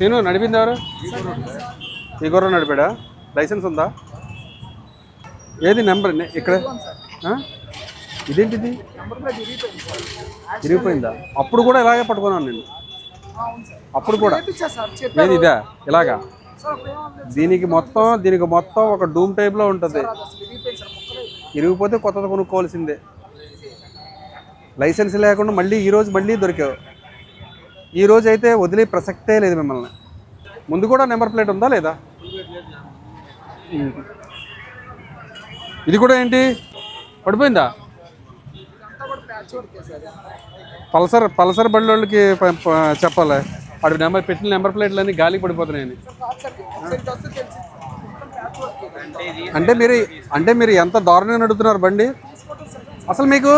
నేను నడిపింది ఎవరు? ఈ గుర్రం నడిపాడా? లైసెన్స్ ఉందా? ఏది నెంబర్? ఇక్కడ. ఇదేంటిది? ఇరిగిపోయిందా? అప్పుడు కూడా ఇలాగే పట్టుకున్నాను నేను. అప్పుడు కూడా. ఏది ఇదా? ఇలాగా? దీనికి మొత్తం దీనికి మొత్తం ఒక డూమ్ టైప్లో ఉంటుంది. ఇరిగిపోతే కొత్తది కొనుక్కోవాల్సిందే. లైసెన్స్ లేకుండా మళ్ళీ ఈరోజు మళ్ళీ దొరికావు. ఈ రోజు అయితే వదిలే ప్రసక్తే లేదు మిమ్మల్ని. ముందు కూడా నెంబర్ ప్లేట్ ఉందా లేదా? ఇది కూడా ఏంటి? పడిపోయిందా? పల్సర్ పల్సర్ బండి వాళ్ళకి చెప్పాలి. వాడి నెంబర్ పెట్టిన నెంబర్ ప్లేట్లన్నీ గాలికి పడిపోతున్నాయని. అంటే మీరు అంటే మీరు ఎంత దారుణంగా నడుపుతున్నారు బండి? అసలు మీకు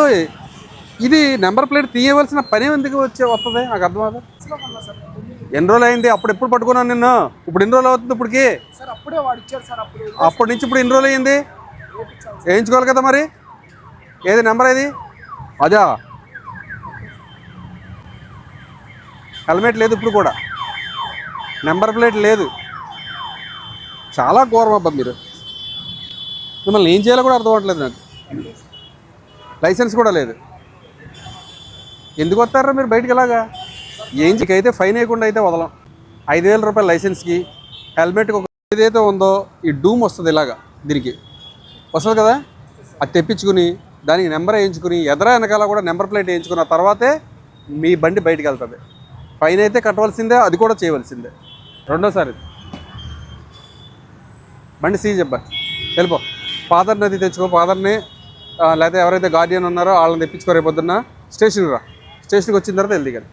ఇది నెంబర్ ప్లేట్ తీయవలసిన పని ఎందుకు వచ్చే వస్తుంది? నాకు అర్థమవుతుంది ఎన్ని రోజులు అయింది? అప్పుడు ఎప్పుడు పట్టుకున్నాను నిన్ను? ఇప్పుడు ఎన్ని రోజులు అవుతుంది ఇప్పటికి? అప్పటి నుంచి ఇప్పుడు ఎన్ని రోజులు అయింది? వేయించుకోవాలి కదా మరి? ఏది నెంబర్ ఏది? అదా? హెల్మెట్ లేదు ఇప్పుడు కూడా. నెంబర్ ప్లేట్ లేదు. చాలా ఘోరం అబ్బా మీరు. మిమ్మల్ని ఏం చేయాలో కూడా అర్థం అవ్వట్లేదు నాకు. లైసెన్స్ కూడా లేదు. ఎందుకు వస్తారా మీరు బయటికి ఎలాగా? ఏంజికి అయితే ఫైన్ వేయకుండా అయితే వదలం. ఐదు వేల రూపాయల లైసెన్స్కి హెల్మెట్కి ఒక ఏదైతే ఉందో ఈ డూమ్ వస్తుంది ఇలాగా దీనికి. వస్తుంది కదా? అది తెప్పించుకుని దానికి నెంబర్ వేయించుకుని ఎదర వెనకాల కూడా నెంబర్ ప్లేట్ వేయించుకున్న తర్వాతే మీ బండి బయటకు వెళ్తుంది. ఫైన్ అయితే కట్టవలసిందే అది కూడా చేయవలసిందే. రెండోసారి. బండి సీజ్ అబ్బా. వెళ్ళిపో. ఫాదర్ని అది తెచ్చుకో ఫాదర్ని లేకపోతే ఎవరైతే గార్డియన్ ఉన్నారో వాళ్ళని తెప్పించుకో రేపు పొద్దున్న స్టేషన్కి రా. స్టేషన్కి వచ్చిన తర్వాత వెళ్ళి కానీ